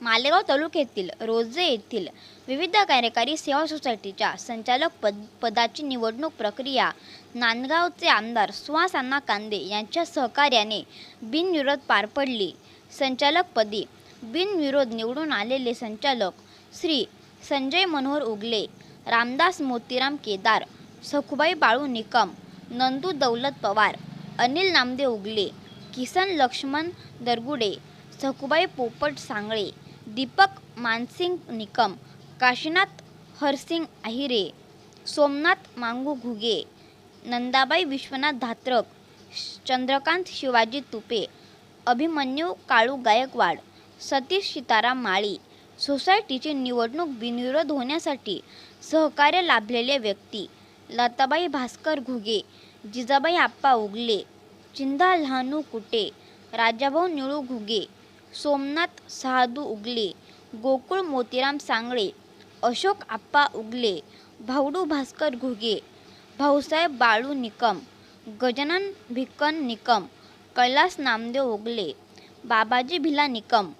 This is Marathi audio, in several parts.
मालेगाव तालुक्यातील रोजे येथील विविध कार्यकारी सेवा सोसायटीच्या संचालक पद पदाची निवडणूक प्रक्रिया नांदगावचे आमदार सुहास अण्णा कांदे यांच्या सहकार्याने बिनविरोध पार पडली. संचालकपदी बिनविरोध निवडून आलेले संचालक श्री संजय मनोहर उगले रामदास मोतीराम केदार सखुबाई बाळू निकम नंदू दौलत पवार अनिल नामदेव उगले किसन लक्ष्मण दरगुडे सखुबाई पोपट सांगळे दीपक मानसिंग निकम काशीनाथ हरसिंग अहिरे सोमनाथ मांगू घुगे नंदाबाई विश्वनाथ धात्रक चंद्रकांत शिवाजी तुपे अभिमन्यू काळू गायकवाड सतीश सीताराम माळी. सोसायटीची निवडणूक बिनविरोध होण्यासाठी सहकार्य लाभलेले व्यक्ती लताबाई भास्कर घुगे जिजाबाई आप्पा उगले चिंदा लहानू कुटे राजाभाऊ निळू घुगे सोमनाथ सहादू उगले गोकुळ मोतीराम सांगळे अशोक आप्पा उगले भाऊडू भास्कर घुगे भाऊसाहेब बाळू निकम गजानन भिक्कन निकम कैलास नामदेव उगले बाबाजी भिला निकम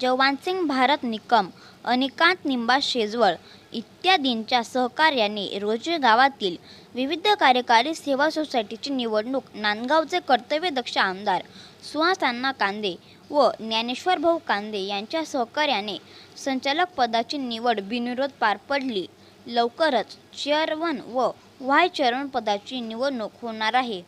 जवानसिंग भारत निकम अनिकांत निंबा शेजवळ इत्यादींच्या सहकार्याने रोजे गावातील विविध कार्यकारी सेवा सोसायटीची निवडणूक नांदगावचे कर्तव्यदक्ष आमदार सुहास अण्णा कांदे व ज्ञानेश्वर भाऊ कांदे यांच्या सहकार्याने संचालक पदाची निवड बिनविरोध पार पडली. लवकरच चेअरवन व व्हाय चेअरमन पदाची निवडणूक होणार आहे.